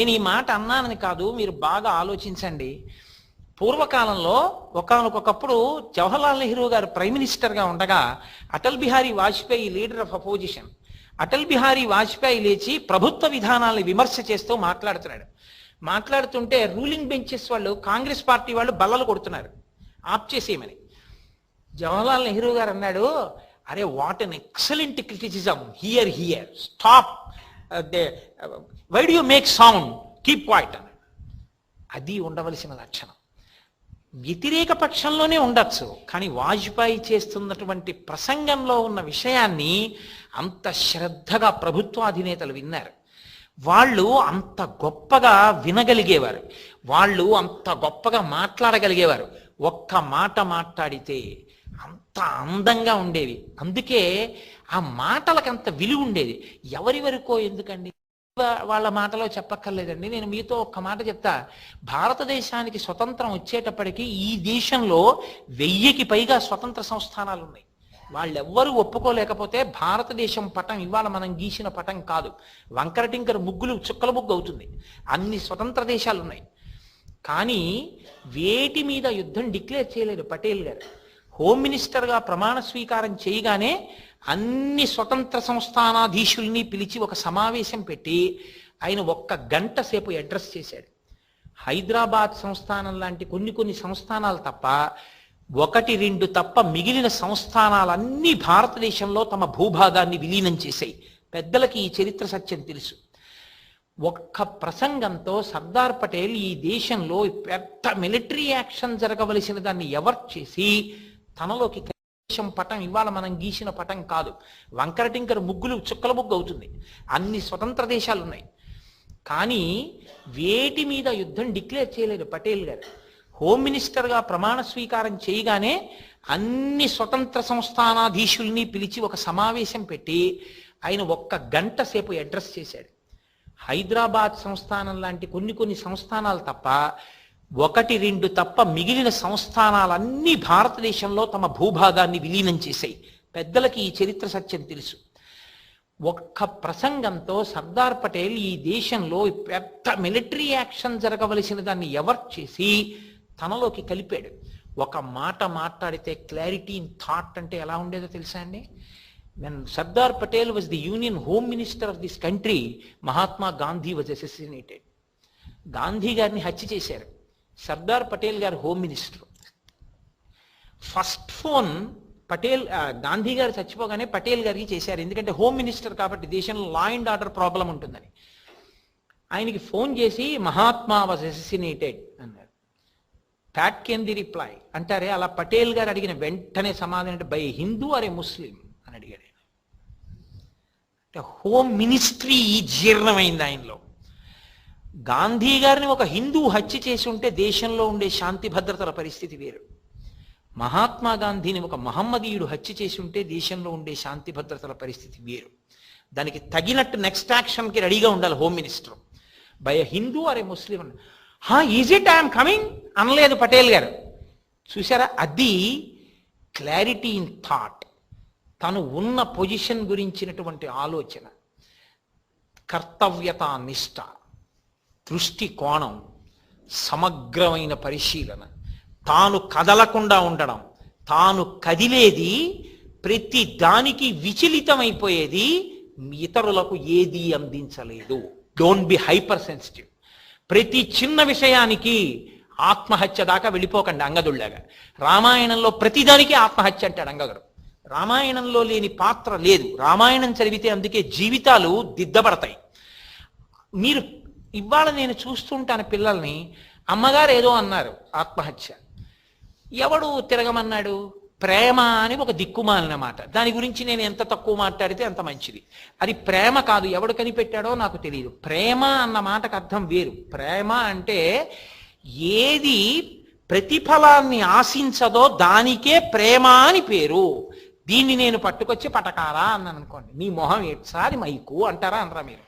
నేను ఈ మాట అన్నానని కాదు మీరు బాగా ఆలోచించండి. పూర్వకాలంలో ఒకనకొకప్పుడు జవహర్లాల్ నెహ్రూ గారు ప్రైమ్ మినిస్టర్గా ఉండగా Atal Bihari Vajpayee leader of opposition Atal Bihari Vajpayee లేచి ప్రభుత్వ విధానాలను విమర్శ చేస్తూ మాట్లాడుతున్నాడు. మాట్లాడుతుంటే రూలింగ్ బెంచెస్ వాళ్ళు కాంగ్రెస్ పార్టీ వాళ్ళు బల్లలు కొడుతున్నారు. ఆప్ చేసేయమని. జవహర్లాల్ నెహ్రూ గారు అన్నాడు అరే what an excellent criticism. Hear hear. Stop. Why do you make sound keep quiet అని అది ఉండవలసిన లక్షణం. వ్యతిరేక పక్షంలోనే ఉండొచ్చు కానీ వాజ్పేయి చేస్తున్నటువంటి ప్రసంగంలో ఉన్న విషయాన్ని అంత శ్రద్ధగా ప్రభుత్వాధినేతలు విన్నారు. వాళ్ళు అంత గొప్పగా వినగలిగేవారు. వాళ్ళు అంత గొప్పగా మాట్లాడగలిగేవారు. ఒక్క మాట మాట్లాడితే అంత అందంగా ఉండేవి. అందుకే ఆ మాటలకు అంత విలువ ఉండేది. ఎవరి వరకో ఎందుకండి? వాళ్ళ మాటలో చెప్పక్కర్లేదండి. నేను మీతో ఒక్క మాట చెప్తా. భారతదేశానికి స్వతంత్రం వచ్చేటప్పటికీ ఈ దేశంలో వెయ్యికి పైగా స్వతంత్ర సంస్థానాలు ఉన్నాయి. వాళ్ళెవ్వరూ ఒప్పుకోలేకపోతే భారతదేశం పటం ఇవాళ మనం గీసిన పటం కాదు. వంకరటింకర ముగ్గులు చుక్కల ముగ్గు అవుతుంది. అన్ని స్వతంత్ర దేశాలు ఉన్నాయి. కానీ వేటి మీద యుద్ధం డిక్లేర్ చేయలేదు పటేల్ గారు. హోమ్ మినిస్టర్గా ప్రమాణ స్వీకారం చేయగానే అన్ని స్వతంత్ర సంస్థానాధీశుల్ని పిలిచి ఒక సమావేశం పెట్టి ఆయన ఒక్క గంట సేపు అడ్రస్ చేశాడు. హైదరాబాద్ సంస్థానం లాంటి కొన్ని కొన్ని సంస్థానాలు తప్ప ఒకటి రెండు తప్ప మిగిలిన సంస్థానాలన్నీ భారతదేశంలో తమ భూభాగాన్ని విలీనం చేశాయి. పెద్దలకి ఈ చరిత్ర సత్యం తెలుసు. ఒక్క ప్రసంగంతో సర్దార్ పటేల్ ఈ దేశంలో పెద్ద మిలిటరీ యాక్షన్ జరగవలసిన దాన్ని ఎవరు చేసి తనలోకి దేశం పటం ఇవాళ మనం గీసిన పటం కాదు. వంకరటింకర ముగ్గులు చుక్కల ముగ్గు అవుతుంది. అన్ని స్వతంత్ర దేశాలు ఉన్నాయి. కానీ వేటి మీద యుద్ధం డిక్లేర్ చేయలేదు పటేల్ గారు. హోమ్ మినిస్టర్గా ప్రమాణ స్వీకారం చేయగానే అన్ని స్వతంత్ర సంస్థానాధీశుల్ని పిలిచి ఒక సమావేశం పెట్టి ఆయన ఒక్క గంట సేపు అడ్రస్ చేశాడు. హైదరాబాద్ సంస్థానం లాంటి కొన్ని కొన్ని సంస్థానాలు తప్ప ఒకటి రెండు తప్ప మిగిలిన సంస్థానాలన్నీ భారతదేశంలో తమ భూభాగాన్ని విలీనం చేశాయి. పెద్దలకి ఈ చరిత్ర సత్యం తెలుసు. ఒక్క ప్రసంగంతో సర్దార్ పటేల్ ఈ దేశంలో పెద్ద మిలిటరీ యాక్షన్ జరగవలసిన దాన్ని ఎవరు చేసి తనలోకి కలిపాడు. ఒక మాట మాట్లాడితే క్లారిటీ ఇన్ థాట్ అంటే ఎలా ఉండేదో తెలుసా అండి? నేను Sardar Patel was the union home minister of this country Mahatma Gandhi was assassinated Gandhi గారిని హత్య చేశారు. సర్దార్ పటేల్ గారు home minister first phone Patel Gandhi గారు చచ్చిపోగానే పటేల్ గారికి చేశారు. ఎందుకంటే హోమ్ మినిస్టర్ కాబట్టి దేశంలో లా అండ్ ఆర్డర్ ప్రాబ్లం ఉంటుందని. ఆయనకి ఫోన్ చేసి మహాత్మా వాజ్ అసెసినేటెడ్ అన్నారు. ప్యాట్ కెన్ ది రిప్లై అంటారే అలా పటేల్ గారు అడిగిన వెంటనే సమాధానం అంటే బై హిందూ అరే ముస్లిం? అని అడిగాడు అంటే హోమ్ మినిస్ట్రీ జీర్ణమైంది ఆయనలో. గాంధీ గారిని ఒక హిందూ హత్య చేసి ఉంటే దేశంలో ఉండే శాంతి భద్రతల పరిస్థితి వేరు. మహాత్మా గాంధీని ఒక మహమ్మదీయుడు హత్య చేసి ఉంటే దేశంలో ఉండే శాంతి భద్రతల పరిస్థితి వేరు. దానికి తగినట్టు నెక్స్ట్ యాక్షన్కి రెడీగా ఉండాలి హోమ్ మినిస్టర్ బై హిందూ అరే ముస్లిం అన్న హా ఈజ్ ఇట్ ఐఎమ్ కమింగ్ అనలేదు పటేల్ గారు. చూసారా అది క్లారిటీ ఇన్ థాట్ తను ఉన్న పొజిషన్ గురించినటువంటి ఆలోచన. కర్తవ్యత నిష్ట. దృష్టి కోణం సమగ్రమైన పరిశీలన. తాను కదలకుండా ఉండడం తాను కదిలేది ప్రతి దానికి విచలితమైపోయేది ఇతరులకు ఏది అందించలేదు. డోంట్ బి హైపర్ సెన్సిటివ్ ప్రతి చిన్న విషయానికి ఆత్మహత్య దాకా వెళ్ళిపోకండి అంగదుళ్ళగా. రామాయణంలో ప్రతిదానికి ఆత్మహత్య అంటాడు అంగదుడు. రామాయణంలో లేని పాత్ర లేదు. రామాయణం చదివితే అందుకే జీవితాలు దిద్దబడతాయి. మీరు ఇవాళ నేను చూస్తుంటాను పిల్లల్ని అమ్మగారు ఏదో అన్నారు ఆత్మహత్య. ఎవడు తిరగమన్నాడు? ప్రేమ అని ఒక దిక్కుమాలిన మాట దాని గురించి నేను ఎంత తక్కువ మాట్లాడితే అంత మంచిది. అది ప్రేమ కాదు ఎవడు కనిపెట్టాడో నాకు తెలియదు ప్రేమ అన్న మాటకు అర్థం వేరు. ప్రేమ అంటే ఏది ప్రతిఫలాన్ని ఆశించదో దానికే ప్రేమ అని పేరు. దీన్ని నేను పట్టుకొచ్చి పటకారా అన్నాను అనుకోండి. నీ మొహం ఎట్సారి మైకు అంటారా అనరా మీరు?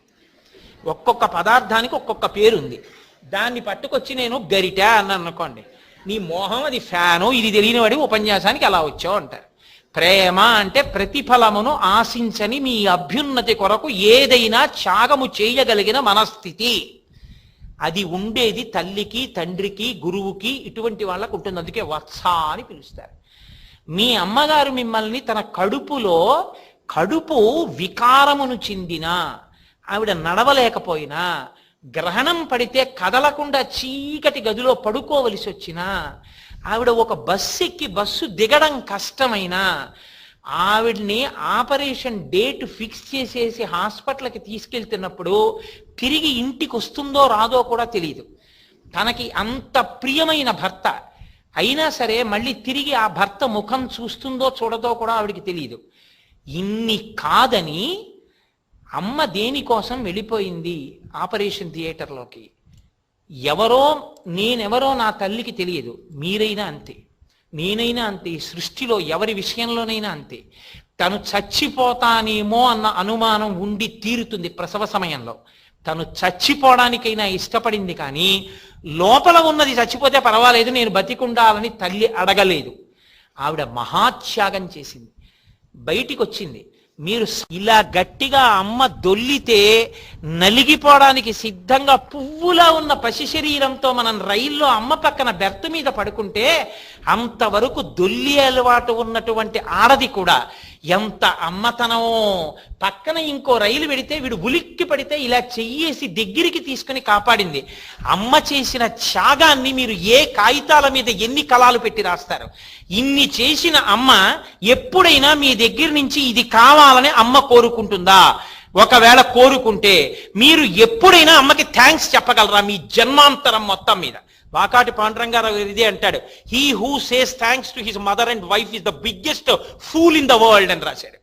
ఒక్కొక్క పదార్థానికి ఒక్కొక్క పేరు ఉంది దాన్ని పట్టుకొచ్చి నేను గరిట అని అనుకోండి. నీ మోహం అది ఫ్యాను ఇది తెలియని వాడి ఉపన్యాసానికి అలా వచ్చావు అంటారు. ప్రేమ అంటే ప్రతిఫలమును ఆశించని మీ అభ్యున్నతి కొరకు ఏదైనా త్యాగము చేయగలిగిన మనస్థితి. అది ఉండేది తల్లికి తండ్రికి గురువుకి ఇటువంటి వాళ్ళకు ఉంటుంది అందుకే వత్స అని పిలుస్తారు. మీ అమ్మగారు మిమ్మల్ని తన కడుపులో కడుపు వికారమును చెందిన ఆవిడ నడవలేకపోయినా గ్రహణం పడితే కదలకుండా చీకటి గదిలో పడుకోవలసి వచ్చినా ఆవిడ ఒక బస్సు ఎక్కి బస్సు దిగడం కష్టమైనా ఆవిడ్ని ఆపరేషన్ డేట్ ఫిక్స్ చేసేసి హాస్పిటల్కి తీసుకెళ్తున్నప్పుడు తిరిగి ఇంటికి వస్తుందో రాదో కూడా తెలియదు తనకి అంత ప్రియమైన భర్త. అయినా సరే మళ్ళీ తిరిగి ఆ భర్త ముఖం చూస్తుందో చూడదో కూడా ఆవిడికి తెలియదు ఇన్ని కాదని అమ్మ దేనికోసం వెళ్ళిపోయింది ఆపరేషన్ థియేటర్లోకి ఎవరో నేనెవరో నా తల్లికి తెలియదు. మీరైనా అంతే. నేనైనా అంతే. సృష్టిలో ఎవరి విషయంలోనైనా అంతే. తను చచ్చిపోతానేమో అన్న అనుమానం ఉండి తీరుతుంది ప్రసవ సమయంలో. తను చచ్చిపోవడానికైనా ఇష్టపడింది కానీ లోపల ఉన్నది చచ్చిపోతే పర్వాలేదు నేను బతికుండాలని తల్లి అడగలేదు. ఆవిడ మహాత్యాగం చేసింది. బయటికి వచ్చింది మీరు ఇలా గట్టిగా అమ్మ దొల్లితే నలిగిపోవడానికి సిద్ధంగా పువ్వులా ఉన్న పసి శరీరంతో మనం రైల్లో అమ్మ పక్కన బెర్త్ మీద పడుకుంటే అంతవరకు దొల్లి అలవాటు ఉన్నటువంటి ఆడది కూడా ఎంత అమ్మతనమో పక్కన ఇంకో రైలు పెడితే వీడు ఉలిక్కి పడితే ఇలా చెయ్యేసి దగ్గరికి తీసుకుని కాపాడింది. అమ్మ చేసిన త్యాగాన్ని మీరు ఏ కాగితాల మీద ఎన్ని కళాలు పెట్టి రాస్తారు? ఇన్ని చేసిన అమ్మ ఎప్పుడైనా మీ దగ్గర నుంచి ఇది కావాలని అమ్మ కోరుకుంటుందా? ఒకవేళ కోరుకుంటే మీరు ఎప్పుడైనా అమ్మకి థ్యాంక్స్ చెప్పగలరా మీ జన్మాంతరం మొత్తం మీద? వాకాటి పాండురంగారావు ఇదే అంటాడు he who says thanks to his mother and wife is the biggest fool in the world అని రాశాడు.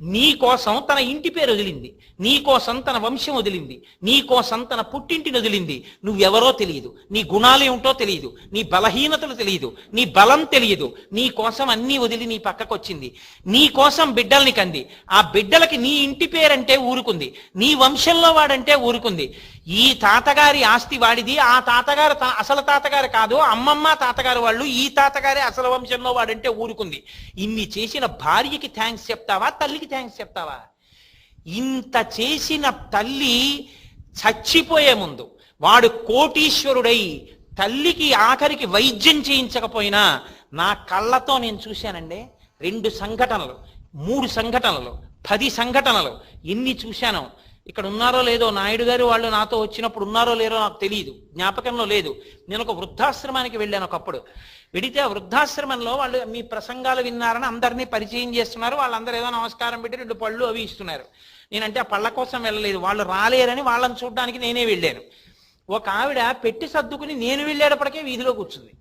నీ కోసం తన ఇంటి పేరు వదిలింది. నీ కోసం తన వంశం వదిలింది. నీ కోసం తన పుట్టింటిని వదిలింది. నువ్వెవరో తెలియదు. నీ గుణాలు ఏమిటో తెలియదు. నీ బలహీనతలు తెలియదు. నీ బలం తెలియదు. నీ కోసం అన్నీ వదిలి నీ పక్కకు వచ్చింది నీ కోసం బిడ్డల్ని కంది. ఆ బిడ్డలకి నీ ఇంటి పేరంటే ఊరుకుంది. నీ వంశంలో వాడంటే ఊరుకుంది. ఈ తాతగారి ఆస్తి వాడిది ఆ తాతగారు తా- అసలు తాతగారు కాదు అమ్మమ్మ తాతగారు వాళ్ళు ఈ తాతగారే అసలు వంశంలో వాడంటే ఊరుకుంది. ఇన్ని చేసిన భార్యకి థ్యాంక్స్ చెప్తావా తల్లికి థ్యాంక్స్ చెప్తావా? ఇంత చేసిన తల్లి చచ్చిపోయే ముందు వాడు కోటీశ్వరుడై తల్లికి ఆఖరికి వైద్యం చేయించకపోయినా నా కళ్ళతో నేను చూశానండి. రెండు సంఘటనలు మూడు సంఘటనలు పది సంఘటనలు ఎన్ని చూశానో. ఇక్కడ ఉన్నారో లేదో నాయుడు గారు వాళ్ళు నాతో వచ్చినప్పుడు ఉన్నారో లేరో నాకు తెలియదు జ్ఞాపకంలో లేదు. నేను ఒక వృద్ధాశ్రమానికి వెళ్ళాను ఒకప్పుడు. వెడితే ఆ వృద్ధాశ్రమంలో వాళ్ళు మీ ప్రసంగాలు విన్నారని అందరినీ పరిచయం చేస్తున్నారు. వాళ్ళందరూ ఏదో నమస్కారం పెట్టి రెండు పళ్ళు అవి ఇస్తున్నారు. నేనంటే ఆ పళ్ళ కోసం వెళ్ళలేదు. వాళ్ళు రాలేరని వాళ్ళని చూడడానికి నేనే వెళ్ళాను. ఒక ఆవిడ పెట్టి సర్దుకుని నేను వెళ్ళేటప్పటికే వీధిలో కూర్చుంది.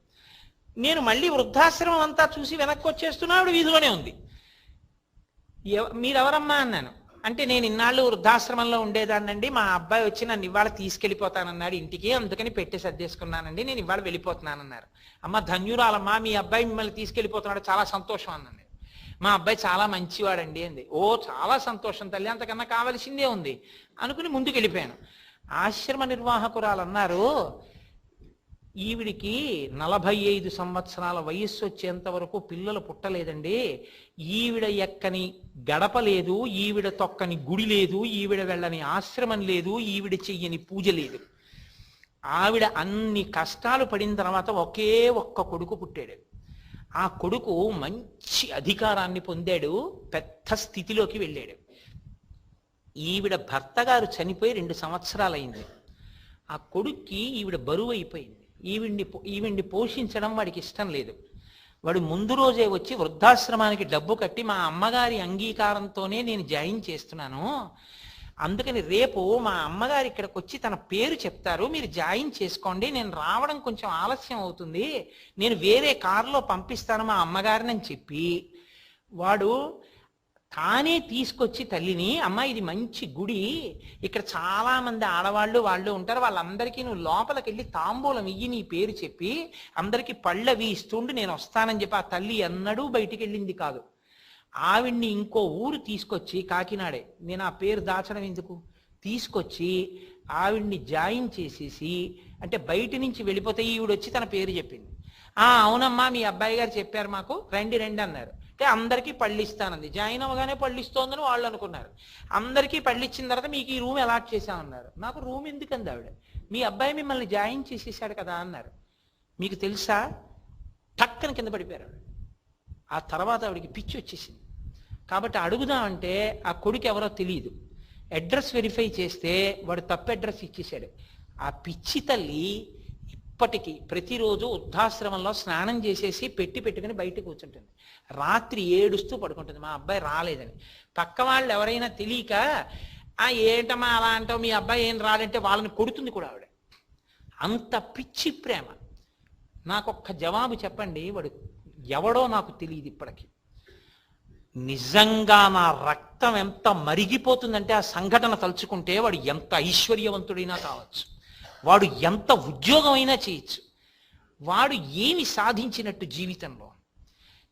నేను మళ్ళీ వృద్ధాశ్రమం అంతా చూసి వెనక్కి వచ్చేస్తున్నా ఆవిడ వీధిలోనే ఉంది. మీరెవరమ్మా అన్నాను. అంటే నేను ఇన్నాళ్ళు వృద్ధాశ్రమంలో ఉండేదాన్నండి. మా అబ్బాయి వచ్చి నన్ను ఇవాళ తీసుకెళ్ళిపోతానన్నాడు ఇంటికి. అందుకని పెట్టి సర్దేసుకున్నానండి. నేను ఇవాళ వెళ్ళిపోతున్నానన్నారు. అమ్మ ధన్యురాలమ్మా మీ అబ్బాయి మిమ్మల్ని తీసుకెళ్ళిపోతున్నాడు. చాలా సంతోషం అన్నాను మా అబ్బాయి చాలా మంచివాడండి అంది. ఓ చాలా సంతోషం తల్లి. అంతకన్నా కావలసిందే ఉంది. అనుకుని ముందుకు వెళ్ళిపోయాను ఆశ్రమ నిర్వాహకురాలు అన్నారు. ఈవిడికి నలభై ఐదు సంవత్సరాల వయస్సు వచ్చేంత వరకు పిల్లలు పుట్టలేదండి. ఈవిడ ఎక్కని గడప లేదు ఈవిడ తొక్కని గుడి లేదు ఈవిడ వెళ్ళని ఆశ్రమం లేదు ఈవిడ చెయ్యని పూజ లేదు. ఆవిడ అన్ని కష్టాలు పడిన తర్వాత ఒకే ఒక్క కొడుకు పుట్టాడు. ఆ కొడుకు మంచి అధికారాన్ని పొందాడు పెద్ద స్థితిలోకి వెళ్ళాడు. ఈవిడ భర్త గారు చనిపోయి రెండు సంవత్సరాలైంది. ఆ కొడుక్కి ఈవిడ బరువు అయిపోయింది. ఈవిడ్ని పో- ఈవిడ్ని పోషించడం వాడికి ఇష్టం లేదు. వాడు ముందు రోజే వచ్చి వృద్ధాశ్రమానికి డబ్బు కట్టి మా అమ్మగారి అంగీకారంతోనే నేను జాయిన్ చేస్తున్నాను. అందుకని రేపు మా అమ్మగారు ఇక్కడికి వచ్చి తన పేరు చెప్తారు. మీరు జాయిన్ చేసుకోండి. నేను రావడం కొంచెం ఆలస్యం అవుతుంది. నేను వేరే కారులో పంపిస్తాను మా అమ్మగారిని అని చెప్పి వాడు తానే తీసుకొచ్చి తల్లిని అమ్మ ఇది మంచి గుడి. ఇక్కడ చాలా మంది ఆడవాళ్ళు వాళ్ళు ఉంటారు. వాళ్ళందరికీ నువ్వు లోపలికి వెళ్ళి తాంబూలం ఇయ్యి నీ పేరు చెప్పి అందరికీ పళ్ళవి ఇస్తుండు నేను వస్తానని చెప్పి ఆ తల్లి ఎన్నడూ బయటికి వెళ్ళింది కాదు. ఆవిడ్ని ఇంకో ఊరు తీసుకొచ్చి కాకినాడే. నేను ఆ పేరు దాచడం ఎందుకు? తీసుకొచ్చి ఆవిడ్ని జాయిన్ చేసేసి అంటే బయట నుంచి వెళ్ళిపోతే ఈవిడొచ్చి తన పేరు చెప్పింది. ఆ అవునమ్మా మీ అబ్బాయి గారు చెప్పారు మాకు. రండి రండి అన్నారు. అంటే అందరికీ పళ్ళిస్తానంది. జాయిన్ అవ్వగానే పళ్ళిస్తోందని వాళ్ళు అనుకున్నారు. అందరికీ పళ్ళిచ్చిన తర్వాత మీకు ఈ రూమ్ అలాట్ చేశామన్నారు. నాకు రూమ్ ఎందుకంది ఆవిడ? మీ అబ్బాయి మిమ్మల్ని జాయిన్ చేసేసాడు కదా అన్నారు. మీకు తెలుసా? టక్కన కింద పడిపోయారు ఆ తర్వాత ఆవిడకి పిచ్చి వచ్చేసింది. కాబట్టి అడుగుదామంటే ఆ కొడుకు ఎవరో తెలియదు అడ్రస్ వెరిఫై చేస్తే వాడు తప్పు అడ్రస్ ఇచ్చేసాడు ఆ పిచ్చి తల్లి ఇప్పటికీ ప్రతిరోజు వృద్ధాశ్రమంలో స్నానం చేసేసి పెట్టి పెట్టుకుని బయట కూర్చుంటుంది. రాత్రి ఏడుస్తూ పడుకుంటుంది. మా అబ్బాయి రాలేదని. పక్క వాళ్ళు ఎవరైనా తెలియక ఆ ఏంటమ్మా అలా అంటావు? మీ అబ్బాయి ఏం రాడంటే వాళ్ళని కొడుతుంది కూడా ఆవిడ. అంత పిచ్చి ప్రేమ. నాకొక్క జవాబు చెప్పండి. వాడు ఎవడో నాకు తెలియదు ఇప్పటికి. నిజంగా నా రక్తం ఎంత మరిగిపోతుందంటే ఆ సంఘటన తలుచుకుంటే వాడు ఎంత ఐశ్వర్యవంతుడైనా కావచ్చు. వాడు ఎంత ఉద్యోగమైనా చేయొచ్చు. వాడు ఏమి సాధించినట్టు జీవితంలో?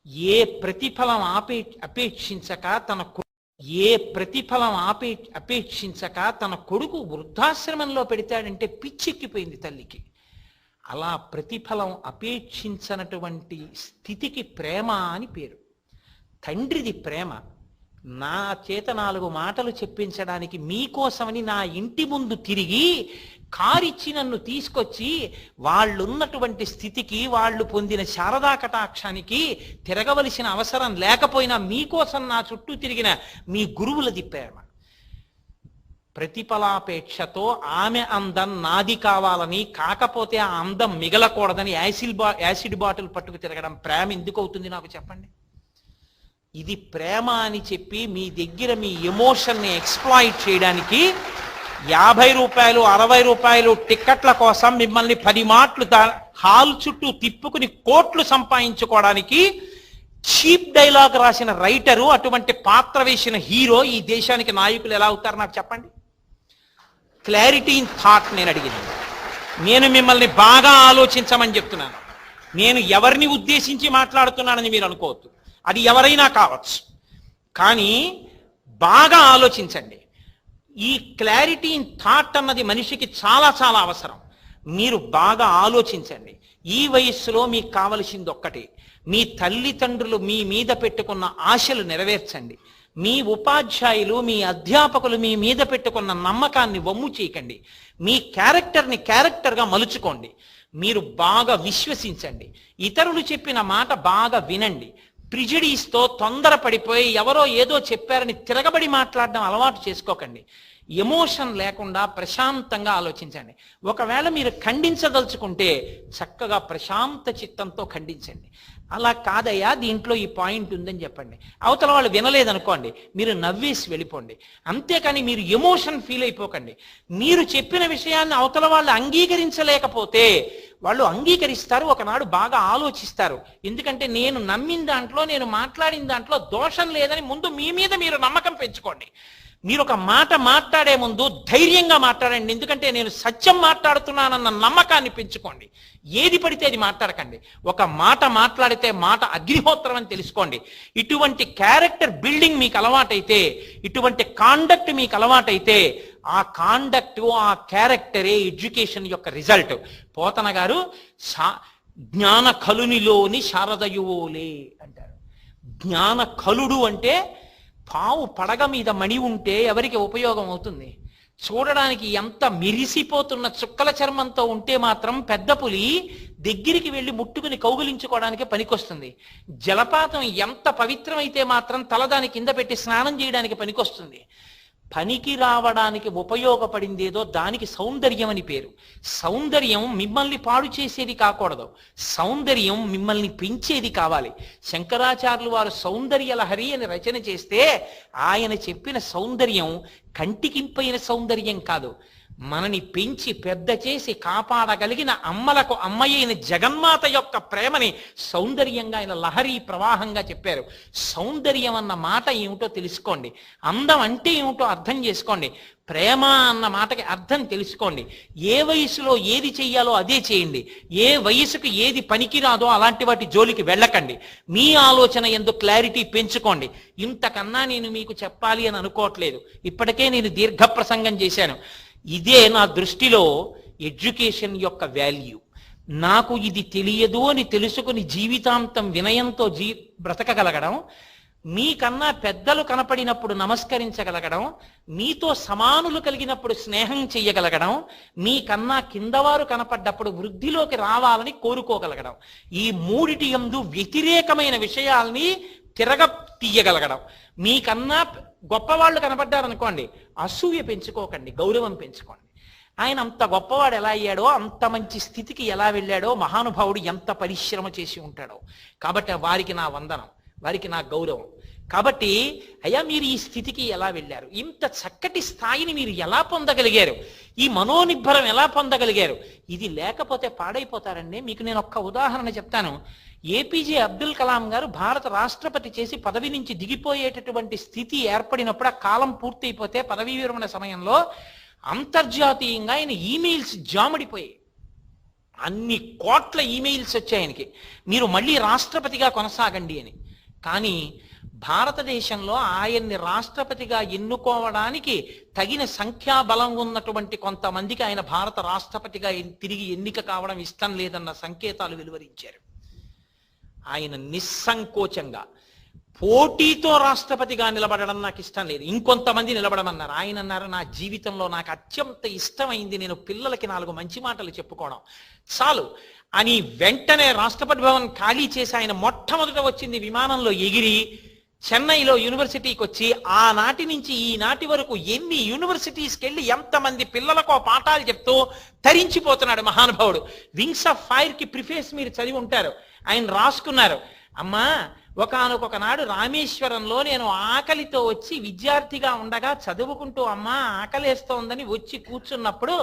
ఏ ప్రతిఫలం ఆపే అపేక్షించక తన ఏ ప్రతిఫలం ఆపే అపేక్షించక తన కొడుకు వృద్ధాశ్రమంలో పెడతాడంటే పిచ్చెక్కిపోయింది తల్లికి. అలా ప్రతిఫలం అపేక్షించనటువంటి స్థితికి ప్రేమ అని పేరు. తండ్రిది ప్రేమ. నా చేత నాలుగు మాటలు చెప్పించడానికి మీకోసమని నా ఇంటి ముందు తిరిగి కారిచ్చి నన్ను తీసుకొచ్చి వాళ్ళున్నటువంటి స్థితికి వాళ్ళు పొందిన శారదా కటాక్షానికి తిరగవలసిన అవసరం లేకపోయినా మీకోసం నా చుట్టూ తిరిగిన మీ గురువులది ప్రేమ ప్రతిఫలాపేక్షతో ఆమె అందం నాది కావాలని కాకపోతే ఆ అందం మిగలకూడదని యాసిడ్ బా యాసిడ్ బాటిల్ పట్టుకు తిరగడం ప్రేమ ఎందుకు అవుతుంది నాకు చెప్పండి? ఇది ప్రేమ అని చెప్పి మీ దగ్గర మీ ఎమోషన్ని ఎక్స్ప్లాయిట్ చేయడానికి యాభై రూపాయలు అరవై రూపాయలు టిక్కెట్ల కోసం మిమ్మల్ని పది మాటలు హాల్ చుట్టూ తిప్పుకుని కోట్లు సంపాదించుకోవడానికి చీప్ డైలాగ్ రాసిన రైటరు అటువంటి పాత్ర వేసిన హీరో ఈ దేశానికి నాయకులు ఎలా అవుతారు నాకు చెప్పండి? క్లారిటీ ఇన్ థాట్ నేను అడిగింది. నేను మిమ్మల్ని బాగా ఆలోచించమని చెప్తున్నాను. నేను ఎవరిని ఉద్దేశించి మాట్లాడుతున్నానని మీరు అనుకోవద్దు. అది ఎవరైనా కావచ్చు. కానీ బాగా ఆలోచించండి. ఈ క్లారిటీ ఇన్ థాట్ అన్నది మనిషికి చాలా చాలా అవసరం. మీరు బాగా ఆలోచించండి. ఈ వయస్సులో మీకు కావలసింది ఒక్కటి. మీ తల్లిదండ్రులు మీ మీద పెట్టుకున్న ఆశలు నెరవేర్చండి. మీ ఉపాధ్యాయులు మీ అధ్యాపకులు మీ మీద పెట్టుకున్న నమ్మకాన్ని వమ్ము చేయకండి. మీ క్యారెక్టర్ని క్యారెక్టర్గా మలుచుకోండి. మీరు బాగా విశ్వసించండి. ఇతరులు చెప్పిన మాట బాగా వినండి. ప్రిజడీస్తో తొందరపడిపోయి ఎవరో ఏదో చెప్పారని తిరగబడి మాట్లాడడం అలవాటు చేసుకోకండి. ఎమోషన్ లేకుండా ప్రశాంతంగా ఆలోచించండి. ఒకవేళ మీరు ఖండించదలుచుకుంటే చక్కగా ప్రశాంత చిత్తంతో ఖండించండి. అలా కాదయ్యా దీంట్లో ఈ పాయింట్ ఉందని చెప్పండి. అవతల వాళ్ళు వినలేదనుకోండి మీరు నవ్వేసి వెళ్ళిపోండి. అంతేకాని మీరు ఎమోషన్ ఫీల్ అయిపోకండి. మీరు చెప్పిన విషయాన్ని అవతల వాళ్ళు అంగీకరించలేకపోతే వాళ్ళు అంగీకరిస్తారు ఒకనాడు బాగా ఆలోచిస్తారు. ఎందుకంటే నేను నమ్మిన దాంట్లో నేను మాట్లాడిన దాంట్లో దోషం లేదని ముందు మీ మీద మీరు నమ్మకం పెంచుకోండి. మీరు ఒక మాట మాట్లాడే ముందు ధైర్యంగా మాట్లాడండి. ఎందుకంటే నేను సత్యం మాట్లాడుతున్నానన్న నమ్మకాన్ని పెంచుకోండి. ఏది పడితే అది మాట్లాడకండి. ఒక మాట మాట్లాడితే మాట అగ్నిహోత్రం అని తెలుసుకోండి. ఇటువంటి క్యారెక్టర్ బిల్డింగ్ మీకు అలవాటైతే ఇటువంటి కాండక్ట్ మీకు అలవాటైతే ఆ కాండక్ట్ ఆ క్యారెక్టరే ఎడ్యుకేషన్ యొక్క రిజల్ట్ పోతన గారు శా జ్ఞాన కలునిలోని శారదయువోలే అంటారు. జ్ఞాన కలుడు అంటే పావు పడగ మీద మణి ఉంటే ఎవరికి ఉపయోగం అవుతుంది? చూడడానికి ఎంత మిరిసిపోతున్న చుక్కల చర్మంతో ఉంటే మాత్రం పెద్ద పులి దగ్గరికి వెళ్ళి ముట్టుకుని కౌగిలించుకోవడానికి పనికొస్తుంది. జలపాతం ఎంత పవిత్రమైతే మాత్రం తల దాని కింద పెట్టి స్నానం చేయడానికి పనికొస్తుంది. పనికి రావడానికి ఉపయోగపడిందేదో దానికి సౌందర్యం అని పేరు. సౌందర్యం మిమ్మల్ని పాడు చేసేది కాకూడదు. సౌందర్యం మిమ్మల్ని పెంచేది కావాలి. శంకరాచార్యులు వారు సౌందర్య లహరి అని రచన చేస్తే ఆయన చెప్పిన సౌందర్యం కంటికింపైన సౌందర్యం కాదు. మనని పెంచి పెద్ద చేసి కాపాడగలిగిన అమ్మలకు అమ్మయైన జగన్మాత యొక్క ప్రేమని సౌందర్యంగా ఆయన లహరి ప్రవాహంగా చెప్పారు. సౌందర్యం అన్న మాట ఏమిటో తెలుసుకోండి. అందం అంటే ఏమిటో అర్థం చేసుకోండి. ప్రేమ అన్న మాటకి అర్థం తెలుసుకోండి. ఏ వయసులో ఏది చెయ్యాలో అదే చేయండి. ఏ వయసుకు ఏది పనికిరాదో అలాంటి వాటి జోలికి వెళ్ళకండి. మీ ఆలోచన ఎందుకు క్లారిటీ పెంచుకోండి. ఇంతకన్నా నేను మీకు చెప్పాలి అని అనుకోవట్లేదు. ఇప్పటికే నేను దీర్ఘ ప్రసంగం చేశాను. ఇదే నా దృష్టిలో ఎడ్యుకేషన్ యొక్క వాల్యూ. నాకు ఇది తెలియదు అని తెలుసుకుని జీవితాంతం వినయంతో జీ బ్రతకగలగడం మీకన్నా పెద్దలు కనపడినప్పుడు నమస్కరించగలగడం మీతో సమానులు కలిగినప్పుడు స్నేహం చెయ్యగలగడం మీకన్నా కిందవారు కనపడ్డప్పుడు వృద్ధిలోకి రావాలని కోరుకోగలగడం. ఈ మూడిటి ఎందు వ్యతిరేకమైన విషయాల్ని తిరగ తీయగలగడం. మీకన్నా గొప్పవాళ్ళు కనపడ్డారనుకోండి అసూయ పెంచుకోకండి గౌరవం పెంచుకోండి. ఆయన అంత గొప్పవాడు ఎలా అయ్యాడో అంత మంచి స్థితికి ఎలా వెళ్ళాడో మహానుభావుడు ఎంత పరిశ్రమ చేసి ఉంటాడో. కాబట్టి వారికి నా వందనం వారికి నా గౌరవం. కాబట్టి అయ్యా మీరు ఈ స్థితికి ఎలా వెళ్ళారు? ఇంత చక్కటి స్థాయిని మీరు ఎలా పొందగలిగారు? ఈ మనోనిబ్బరం ఎలా పొందగలిగారు? ఇది లేకపోతే పాడైపోతారండి మీకు నేను ఒక్క ఉదాహరణ చెప్తాను. ఏపీజే అబ్దుల్ కలాం గారు భారత రాష్ట్రపతి చేసి పదవి నుంచి దిగిపోయేటటువంటి స్థితి ఏర్పడినప్పుడు ఆ కాలం పూర్తయిపోతే పదవీ విరమణ సమయంలో అంతర్జాతీయంగా ఆయన ఈమెయిల్స్ జామడిపోయాయి. అన్ని కోట్ల ఈమెయిల్స్ వచ్చాయి ఆయనకి. మీరు మళ్ళీ రాష్ట్రపతిగా కొనసాగండి అని. కానీ భారతదేశంలో ఆయన్ని రాష్ట్రపతిగా ఎన్నుకోవడానికి తగిన సంఖ్యాబలం ఉన్నటువంటి కొంతమందికి ఆయన భారత రాష్ట్రపతిగా తిరిగి ఎన్నిక కావడం ఇష్టం లేదన్న సంకేతాలు వెలువరించారు. ఆయన నిస్సంకోచంగా పోటీతో రాష్ట్రపతిగా నిలబడడం నాకు ఇష్టం లేదు. ఇంకొంతమంది నిలబడమన్నారు. ఆయన అన్నారు నా జీవితంలో నాకు అత్యంత ఇష్టమైంది నేను పిల్లలకి నాలుగు మంచి మాటలు చెప్పుకోవడం. చాలు. అని వెంటనే రాష్ట్రపతి భవన్ ఖాళీ చేసి ఆయన మొట్టమొదట వచ్చింది విమానంలో ఎగిరి చెన్నైలో యూనివర్సిటీకి వచ్చి ఆనాటి నుంచి ఈనాటి వరకు ఎన్ని యూనివర్సిటీస్కి వెళ్ళి ఎంతమంది పిల్లలకో పాఠాలు చెప్తూ తరించిపోతున్నాడు మహానుభావుడు. వింగ్స్ ఆఫ్ ఫైర్కి ప్రిఫేస్ మీరు చదివి ఉంటారు. ఆయన రాసుకున్నారు. అమ్మా ఒకనొక నాడు రామేశ్వరంలో నేను ఆకలితో వచ్చి విద్యార్థిగా ఉండగా చదువుకుంటూ అమ్మా ఆకలేస్తోందని వచ్చి కూర్చున్నప్పుడు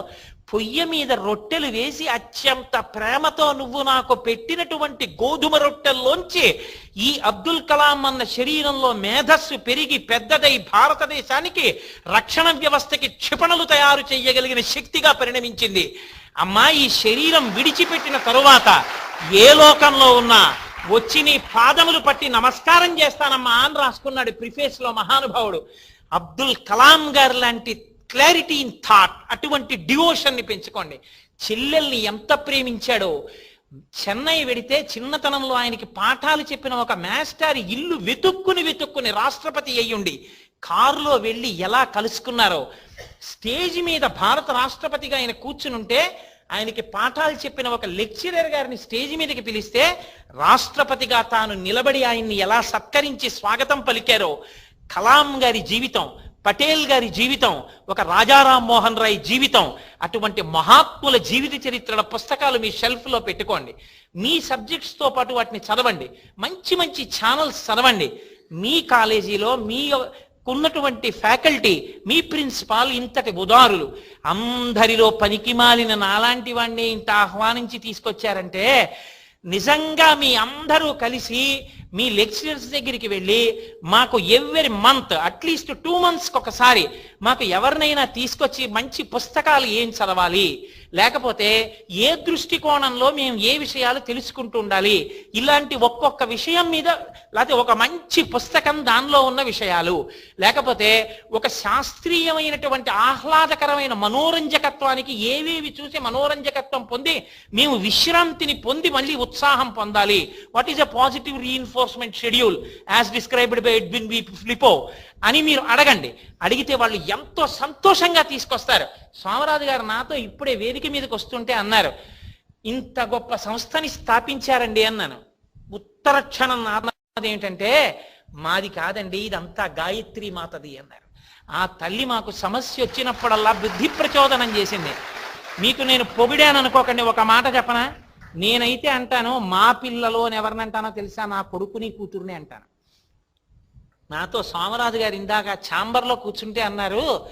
పొయ్యి మీద రొట్టెలు వేసి అత్యంత ప్రేమతో నువ్వు నాకు పెట్టినటువంటి గోధుమ రొట్టెల్లోంచి ఈ అబ్దుల్ కలాం అన్న శరీరంలో మేధస్సు పెరిగి పెద్దదై భారతదేశానికి రక్షణ వ్యవస్థకి క్షిపణలు తయారు చేయగలిగిన శక్తిగా పరిణమించింది. అమ్మా ఈ శరీరం విడిచిపెట్టిన తరువాత ఏ లోకంలో ఉన్నా వచ్చి నీ పాదములు పట్టి నమస్కారం చేస్తానమ్మా అని రాసుకున్నాడు ప్రిఫేస్లో మహానుభావుడు. అబ్దుల్ కలాం గారు లాంటి క్లారిటీ ఇన్ థాట్ అటువంటి డివోషన్ని పెంచుకోండి. చెల్లెల్ని ఎంత ప్రేమించాడో. చెన్నై వెడితే చిన్నతనంలో ఆయనకి పాఠాలు చెప్పిన ఒక మాస్టర్ ఇల్లు వెతుక్కుని వెతుక్కుని రాష్ట్రపతి అయ్యుండి కారులో వెళ్ళి ఎలా కలుసుకున్నారో. స్టేజ్ మీద భారత రాష్ట్రపతిగా ఆయన కూర్చునుంటే ఆయనకి పాఠాలు చెప్పిన ఒక లెక్చరర్ గారిని స్టేజ్ మీదకి పిలిస్తే రాష్ట్రపతిగా తాను నిలబడి ఆయన్ని ఎలా సత్కరించి స్వాగతం పలికారో కలాం గారి జీవితం పటేల్ గారి జీవితం ఒక రాజారాం మోహన్ రాయ్ జీవితం అటువంటి మహాత్ముల జీవిత చరిత్రల పుస్తకాలు మీ షెల్ఫ్లో పెట్టుకోండి. మీ సబ్జెక్ట్స్తో పాటు వాటిని చదవండి. మంచి మంచి ఛానల్స్ చదవండి. మీ కాలేజీలో మీ ఉన్నటువంటి ఫ్యాకల్టీ మీ ప్రిన్సిపాల్ ఇంతటి ఉదారులు. అందరిలో పనికిమాలిన నాలాంటి వాడిని ఇంత ఆహ్వానించి తీసుకొచ్చారంటే నిజంగా మీ అందరూ కలిసి మీ లెక్చరర్స్ దగ్గరికి వెళ్ళి మాకు ఎవ్రీ మంత్ అట్లీస్ట్ టూ మంత్స్కి ఒకసారి మాకు ఎవరినైనా తీసుకొచ్చి మంచి పుస్తకాలు ఏం చదవాలి? లేకపోతే ఏ దృష్టికోణంలో మేము ఏ విషయాలు తెలుసుకుంటూ ఉండాలి? ఇలాంటి ఒక్కొక్క విషయం మీద లేకపోతే ఒక మంచి పుస్తకం దానిలో ఉన్న విషయాలు. లేకపోతే ఒక శాస్త్రీయమైనటువంటి ఆహ్లాదకరమైన మనోరంజకత్వానికి ఏవేవి చూసి మనోరంజకత్వం పొంది మేము విశ్రాంతిని పొంది మళ్ళీ ఉత్సాహం పొందాలి. What is a positive reinforcement schedule as described by Edwin B Flippo అని మీరు అడగండి. అడిగితే వాళ్ళు ఎంతో సంతోషంగా తీసుకొస్తారు. స్వామరాజు గారు నాతో ఇప్పుడే వేదిక మీదకి వస్తుంటే అన్నారు ఇంత గొప్ప సంస్థని స్థాపించారండి అన్నాను. ఉత్తర క్షణం నాది ఏంటంటే మాది కాదండి ఇదంతా గాయత్రి మాతది అన్నారు. ఆ తల్లి మాకు సమస్య వచ్చినప్పుడల్లా బుద్ధి ప్రచోదనం చేసింది. మీకు నేను పొగిడాను అనుకోకండి ఒక మాట చెప్పనా? నేనైతే అంటాను మా పిల్లలు అని ఎవరినంటానో తెలుసా? నా కొడుకుని కూతుర్ని అంటాను. నాతో సోమరాజు గారు ఇందాక ఛాంబర్లో కూర్చుంటే అన్నారు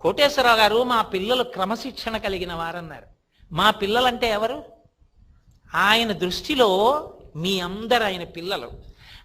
కోటేశ్వరరావు గారు మా పిల్లలు క్రమశిక్షణ కలిగిన వారన్నారు. మా పిల్లలంటే ఎవరు? ఆయన దృష్టిలో మీ అందరు ఆయన పిల్లలు.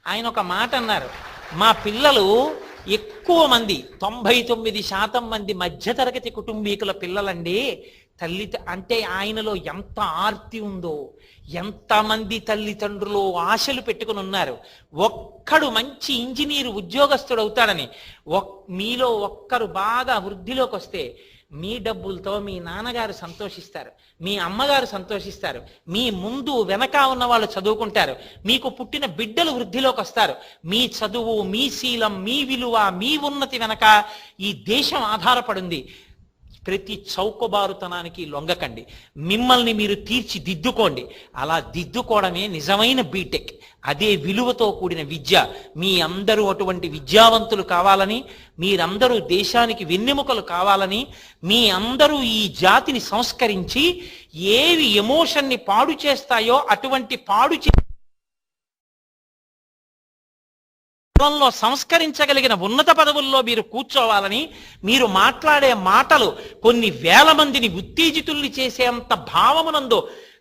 ఆయన ఒక మాట అన్నారు మా పిల్లలు ఎక్కువ మంది తొంభై తొమ్మిది శాతం మంది మధ్యతరగతి కుటుంబీకుల పిల్లలండి. తల్లి అంటే ఆయనలో ఎంత ఆర్తి ఉందో ఎంతమంది తల్లిదండ్రులు ఆశలు పెట్టుకుని ఉన్నారు. ఒక్కడు మంచి ఇంజనీర్ ఉద్యోగస్తుడు అవుతాడని. ఒక్ మీలో ఒక్కరు బాగా వృద్ధిలోకి వస్తే మీ డబ్బులతో మీ నాన్నగారు సంతోషిస్తారు మీ అమ్మగారు సంతోషిస్తారు మీ ముందు వెనక ఉన్న వాళ్ళు చదువుకుంటారు మీకు పుట్టిన బిడ్డలు వృద్ధిలోకి వస్తారు. మీ చదువు మీ శీలం మీ విలువ మీ ఉన్నతి వెనక ఈ దేశం ఆధారపడింది. ప్రతి చౌకబారుతనానికి లొంగకండి. మిమ్మల్ని మీరు తీర్చిదిద్దుకోండి. అలా దిద్దుకోవడమే నిజమైన బీటెక్. అదే విలువతో కూడిన విద్య. మీ అందరూ అటువంటి విద్యావంతులు కావాలని మీరందరూ దేశానికి వెన్నెముకలు కావాలని మీ అందరూ ఈ జాతిని సంస్కరించి ఏవి ఎమోషన్ని పాడు చేస్తాయో అటువంటి పాడు చే కాలంలో సంస్కరించగలిగిన ఉన్నత పదవుల్లో మీరు కూర్చోవాలని మీరు మాట్లాడే మాటలు కొన్ని వేల మందిని ఉత్తేజితుల్ని చేసేంత భావమునందు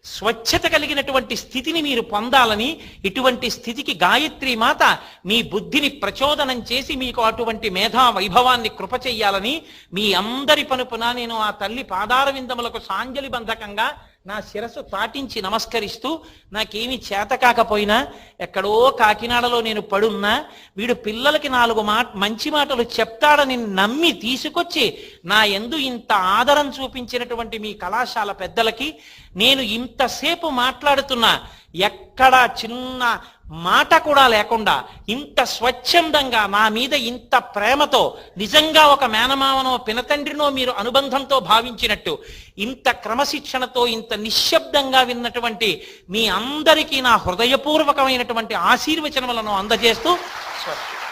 స్వచ్ఛత కలిగినటువంటి స్థితిని మీరు పొందాలని ఇటువంటి స్థితికి గాయత్రి మాత మీ బుద్ధిని ప్రచోదనం చేసి మీకు అటువంటి మేధా వైభవాన్ని కృప చెయ్యాలని మీ అందరి పనుపున నేను ఆ తల్లి పాదార విందములకు సాంజలి బంధకంగా నా శిరస్సు తాటించి నమస్కరిస్తూ నాకేమి చేత కాకపోయినా ఎక్కడో కాకినాడలో నేను పడున్నా వీడు పిల్లలకి నాలుగు మాట మంచి మాటలు చెప్తాడని నమ్మి తీసుకొచ్చి నా ఎందు ఇంత ఆదరం చూపించినటువంటి మీ కళాశాల పెద్దలకి నేను ఇంతసేపు మాట్లాడుతున్నా ఎక్కడా చిన్న మాట కూడా లేకుండా ఇంత స్వచ్ఛందంగా నా మీద ఇంత ప్రేమతో నిజంగా ఒక మేనమామనో పినతండ్రినో మీరు అనుబంధంతో భావించినట్టు ఇంత క్రమశిక్షణతో ఇంత నిశ్శబ్దంగా విన్నటువంటి మీ అందరికీ నా హృదయపూర్వకమైనటువంటి ఆశీర్వచనములను అందజేస్తూ స్వచ్ఛ